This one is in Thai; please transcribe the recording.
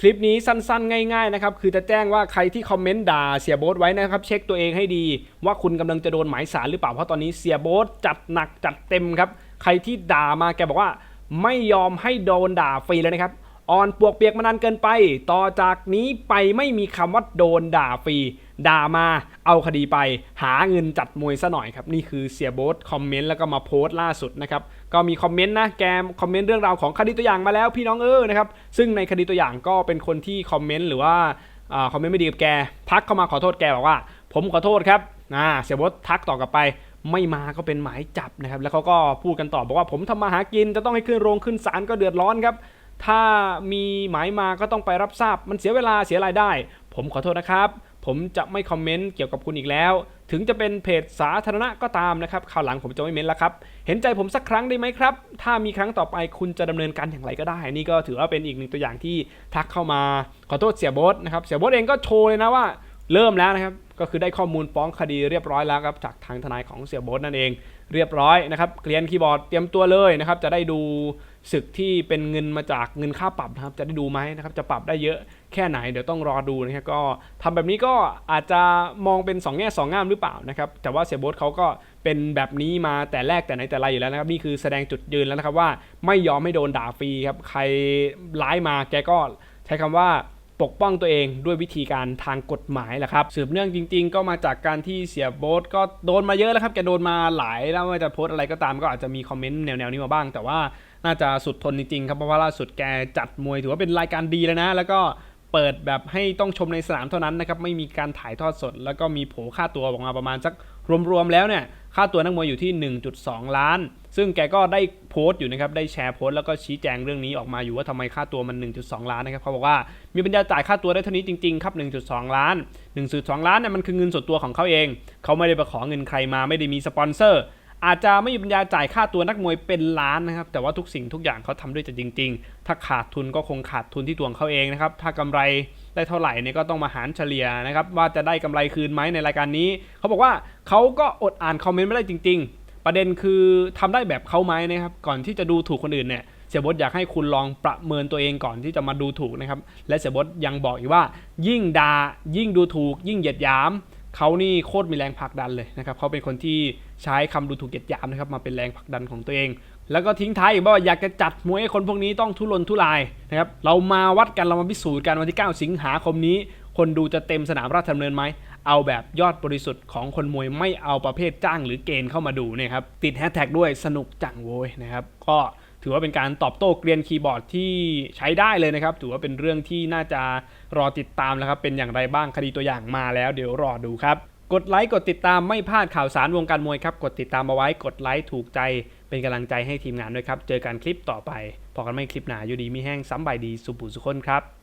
คลิปนี้สั้นๆ ง่ายๆนะครับคือจะแจ้งว่าใครที่คอมเมนต์ด่าเสียโบ๊ทไว้นะครับเช็คตัวเองให้ดี ว่าคุณกำลังจะโดนหมายสารหรือเปล่าเพราะตอนนี้เสียโบ๊ทจัดหนักจัดเต็มครับใครที่ด่ามาแกบอกว่า ไม่ยอมให้โดนด่าฟรีเลยนะครับ อ่อนปวกเปียกมานานเกินไป ต่อจากนี้ไปไม่มีคำว่าโดนด่าฟรี ด่ามา เอาคดีไป หาเงินจัดมวยซะหน่อยครับ นี่คือเสียโบ๊ทคอมเมนต์แล้วก็มาโพสต์ล่าสุดนะครับ ก็มีคอมเมนต์นะ แกมคอมเมนต์เรื่องราวของคดีตัวอย่างมาแล้วพี่น้องเออนะครับ ซึ่งในคดีตัวอย่างก็เป็นคนที่คอมเมนต์หรือว่าอคอมเมนต์ไม่ดีกับแก ทักเข้ามาขอโทษแกบอกว่า ผมขอโทษครับอ่าเสียโบ๊ททักต่อกลับไปไม่มาก็เป็นหมายจับนะครับ แล้วเขาก็พูดกันต่อบอกว่าผมทำมาหากินจะต้องให้ขึ้นโรงขึ้นศาลก็เดือดร้อนครับ ถ้ามีหมายมาก็ต้องไปรับทราบ มันเสียเวลาเสียรายได้ ผมขอโทษนะครับ ผมจะไม่คอมเมนต์เกี่ยวกับคุณอีกแล้ว ถึงจะเป็นเพจสาธารณะก็ตามนะครับคราวหลังผมจะไม่เม้นแล้วครับ เห็นใจผมสักครั้งได้ไหมครับ ถ้ามีครั้งต่อไปคุณจะดำเนินการอย่างไรก็ได้ นี่ก็ถือว่าเป็นอีกหนึ่งตัวอย่างที่ทักเข้ามา ขอโทษเสียโบ๊ทนะครับ เสียโบ๊ทเองก็โชว์เลยนะว่า เริ่มแล้วนะครับ ก็คือได้ข้อมูลฟ้องคดีเรียบร้อยแล้วครับจากทางทนายของเสียโบ๊ทนั่นเองเรียบร้อยนะครับเกลียนคีย์บอร์ดเตรียมตัวเลยนะครับจะได้ดูศึกที่เป็นเงินมาจากเงินค่าปรับนะครับจะได้ดูไหมนะครับจะปรับได้เยอะแค่ไหนเดี๋ยวต้องรอดูนะครับก็ทำแบบนี้ก็อาจจะมองเป็น 2 แง่2งามหรือเปล่านะครับแต่ว่าเสียโบ๊ทเขาก็เป็นแบบนี้มาแต่แรกแต่ไหนแต่ไรอยู่แล้วนะครับนี่คือแสดงจุดยืนแล้วนะครับว่าไม่ยอมให้โดนด่าฟรีครับใครร้ายมาแกก็ใช้คำว่า ปกป้องตัวเองด้วยวิธีการทางกฎหมายแหละครับสืบเนื่องจริง ๆ ก็มาจากการที่เสียโบ๊ทก็โดนมาเยอะแล้วครับแกโดนมาหลายแล้วไม่ว่าจะโพสอะไรก็ตามก็อาจจะมีคอมเมนต์แนวๆนี้มาบ้าง แต่ว่าน่าจะสุดทนจริงๆครับเพราะว่าล่าสุดแกจัดมวยถือว่าเป็นรายการดีแล้วนะ แล้วก็ เปิดแบบให้ต้องชมในสนามเท่านั้นนะครับไม่มีการถ่ายทอดสด แล้วก็มีโผค่าตัวออกมาประมาณสักรวมๆแล้วเนี่ยค่าตัวนักมวยอยู่ที่ 1.2 ล้าน ซึ่งแกก็ได้โพสต์อยู่นะครับ ได้แชร์โพสต์แล้วก็ชี้แจงเรื่องนี้ออกมาอยู่ว่าทำไมค่าตัวมัน 1.2 ล้านนะครับเขาบอกว่ามีปัญญาจ่ายค่าตัวได้เท่านี้จริงๆครับ 1.2 ล้าน 1.2 ล้านเนี่ยมันคือเงินส่วนตัวของเขาเอง เขาไม่ได้ไปขอเงินใครมาไม่ได้มีสปอนเซอร์ อาจจะไม่มีปัญญาจ่ายค่าตัวนักมวยเป็นล้านนะครับ แต่ว่าทุกสิ่งทุกอย่างเขาทำด้วยใจจริง ๆ ถ้าขาดทุนก็คงขาดทุนที่ตัวของเขาเองนะครับ ถ้ากำไรได้เท่าไหร่เนี่ยก็ต้องมาหารเฉลี่ยนะครับ ว่าจะได้กำไรคืนไหมในรายการนี้ เขาบอกว่าเขาก็อดอ่านคอมเมนต์ไม่ได้จริง ๆ ประเด็นคือทำได้แบบเขาไหมนะครับ ก่อนที่จะดูถูกคนอื่นเนี่ยเสียบดอยากให้คุณลองประเมินตัวเองก่อนที่จะมาดูถูกนะครับ และเสียบดยังบอกอีกว่า ยิ่งดา่ายิ่งดูถูก ยิ่งเหยียดหยาม เขานี่โคตรมีแรงผลักดันเลยนะครับเขาเป็นคนที่ใช้คำดูถูกเหยียดยามนะครับมาเป็นแรงผลักดันของตัวเอง แล้วก็ทิ้งท้ายอีกว่าอยากจะจัดมวยให้คนพวกนี้ต้องทุรนทุรายนะครับเรามาวัดกันเรามาพิสูจน์กันวันที่ 9 สิงหาคมนี้ คนดูจะเต็มสนามราชดำเนินไหมเอาแบบยอดบริสุทธิ์ของคนมวยไม่เอาประเภทจ้างหรือเกณฑ์เข้ามาดูเนะครับติดแฮชแท็กด้วยสนุกจังโว้ยนะครับก็ ถือว่าเป็นการตอบโต้เกรียนคีย์บอร์ดที่ใช้ได้เลยนะครับ ถือว่าเป็นเรื่องที่น่าจะรอติดตามแล้วครับ เป็นอย่างไรบ้างคดีตัวอย่างมาแล้วเดี๋ยวรอดูครับ กดไลค์กดติดตามไม่พลาดข่าวสารวงการมวยครับ กดติดตามเอาไว้กดไลค์ถูกใจเป็นกำลังใจให้ทีมงานด้วยครับ เจอกันคลิปต่อไปพอกันไม่คลิปหนาอยู่ดีมีแห้งซ้ำใบดีสุปุสุคนครับ